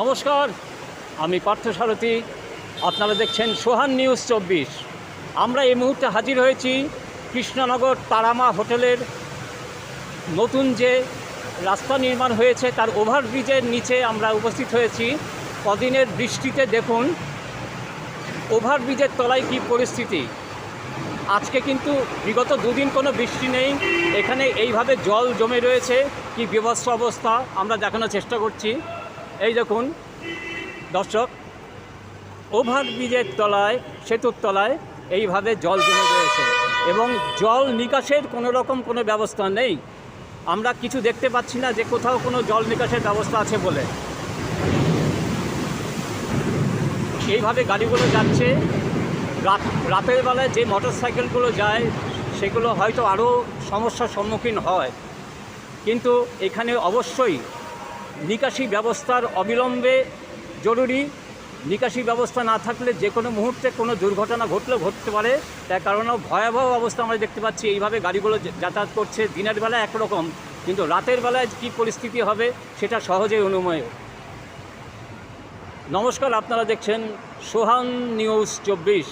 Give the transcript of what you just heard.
নমস্কার, আমি পার্থসারথী। আপনারা দেখছেন সোহান নিউজ চব্বিশ। আমরা এই মুহূর্তে হাজির হয়েছি কৃষ্ণনগর তারামা হোটেলের। নতুন যে রাস্তা নির্মাণ হয়েছে, তার ওভারব্রিজের নিচে আমরা উপস্থিত হয়েছি। কদিনের বৃষ্টিতে দেখুন, ওভারব্রিজের তলায় কী পরিস্থিতি। আজকে কিন্তু বিগত দুদিন কোনো বৃষ্টি নেই। এখানে এইভাবে জল জমে রয়েছে, কি বিভৎস অবস্থা আমরা দেখানোর চেষ্টা করছি। এই দেখুন, দর্শক, ওভার ওভারব্রিজের তলায়, সেতুর তলায় এইভাবে জল জমে রয়েছে এবং জল নিকাশের কোনো রকম কোনো ব্যবস্থা নেই। আমরা কিছু দেখতে পাচ্ছি না যে কোথাও কোনো জল নিকাশের ব্যবস্থা আছে বলে। এইভাবে গাড়িগুলো যাচ্ছে। রাত, রাতের বেলায় যে মোটর সাইকেলগুলো যায়, সেগুলো হয়তো আরও সমস্যার সম্মুখীন হয়। কিন্তু এখানে অবশ্যই নিকাশি ব্যবস্থার অবিলম্বে জরুরি। নিকাশি ব্যবস্থা না থাকলে যে কোনো মুহূর্তে কোনো দুর্ঘটনা ঘটলেও ঘটতে পারে। তার কারণেও ভয়াবহ অবস্থা আমরা দেখতে পাচ্ছি। এইভাবে গাড়িগুলো যাতায়াত করছে দিনের বেলায় একরকম, কিন্তু রাতের বেলায় কী পরিস্থিতি হবে সেটা সহজেই অনুমেয় নমস্কার, আপনারা দেখছেন সোহান নিউজ চব্বিশ।